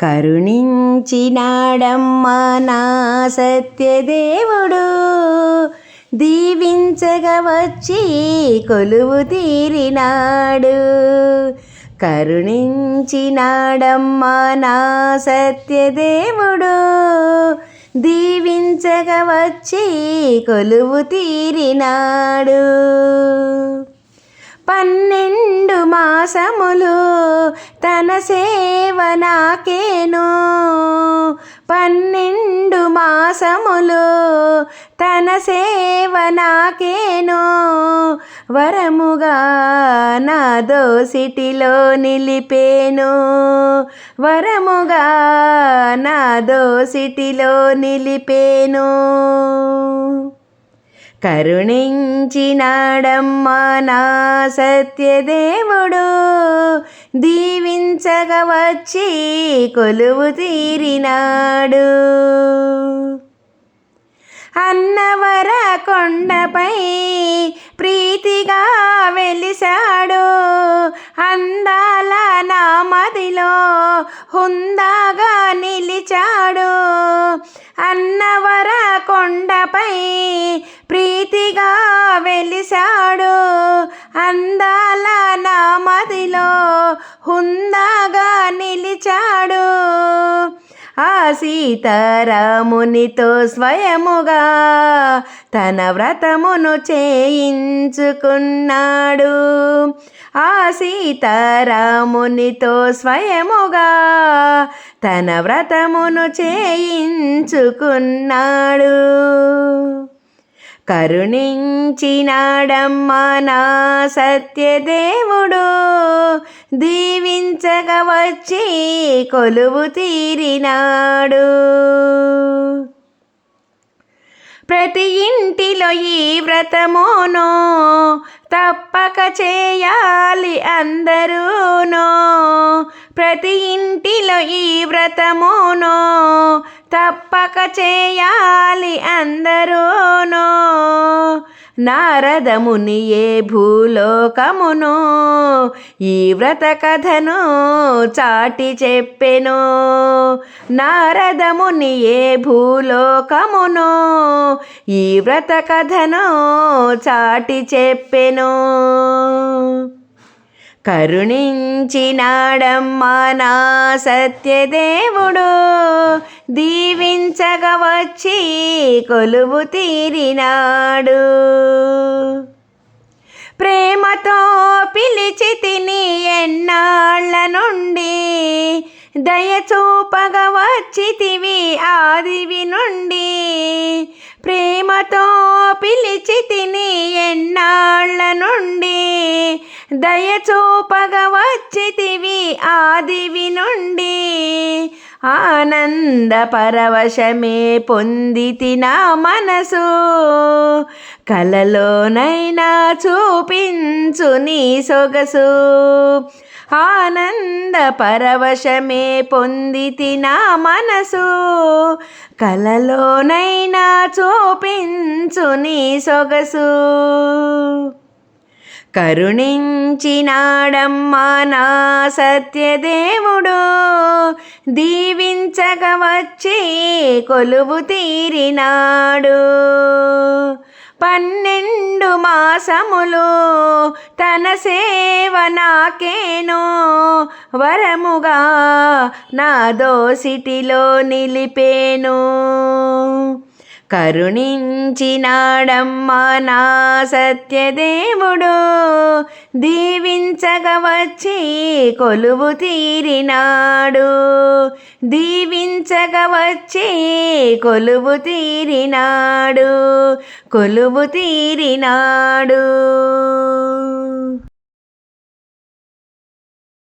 కరుణించినాడమ్మా నా సత్యదేవుడు. దీవించగా వచ్చి కొలువు తీరినాడు. కరుణించినాడమ్మా నా సత్యదేవుడు. దీవించగా వచ్చి కొలువు తీరినాడు. పన్నెండు మాసములు తన సేవ నాకేను. పన్నెండు మాసములు తన సేవ నాకేను. వరముగా నా దోసిటిలో నిలిపేను. వరముగా నా దోసిటిలో నిలిపేను. కరుణించినాడమ్మా నా సత్యదేవుడు. దీవించగా వచ్చి కొలువు తీరినాడు. అన్నవర కొండపై ప్రీతిగా వెలిశాడు. హుందాగా నిలిచాడు. అన్నవర కొండపై ప్రీతిగా వెలిశాడు. అందాల నా మదిలో హుందాగా నిలిచాడు. ఆ సీతారామునితో స్వయముగా తన వ్రతమును చేయించుకున్నాడు. ఆ సీతారామునితో స్వయముగా తన వ్రతమును చేయించుకున్నాడు. కరుణించినాడమ్మా నా సత్యదేవుడు దీవించగా వచ్చి కొలువు తీరినాడు. ప్రతి ఇంటిలో ఈ వ్రతమును తప్పక చేయాలి అందరూనో. ప్రతి ఇంటిలో ఈ వ్రతమోనో. తప్పక చేయాలి అందరూనో. నారదముని ఏ భూలోకమును. ఈ వ్రత కథను చాటి చెప్పెను. నారదముని ఏ భూలోకమును. ఈ వ్రత కథను చాటి చెప్పెను. కరుణించినాడమ్మా నా సత్యదేవుడు. దీవించగా వచ్చి కొలువు తీరినాడు. ప్రేమతో పిలిచి తిని ఎన్నాళ్ళ నుండి దయచూపగ వచ్చితివి ఆదివి నుండి. ప్రేమతో పిలిచి తిని ఎన్నాళ్ళ నుండి దయచూపగ వచ్చితివి ఆదివి నుండి. ఆనంద పరవశమే పొందితి నా మనసు. కలలోనైనా చూపించు నీ సొగసు. ఆనంద పరవశమే పొందితి నా మనసు. కలలోనైనా చూపించు నీ సొగసు. కరుణించినాడమ్మా నా సత్యదేవుడు. దీవించక వచ్చి కొలువు తీరినాడు. పన్నెండు మాసములు తన సేవ నాకేనో. వరముగా నా దోసిటిలో నిలిపేను. కరుణించినాడమ్మా నా సత్యదేవుడు. దీవించక వచ్చి కొలువు తీరినాడు. దీవించక వచ్చి కొలువు తీరినాడు. కొలువు తీరినాడు.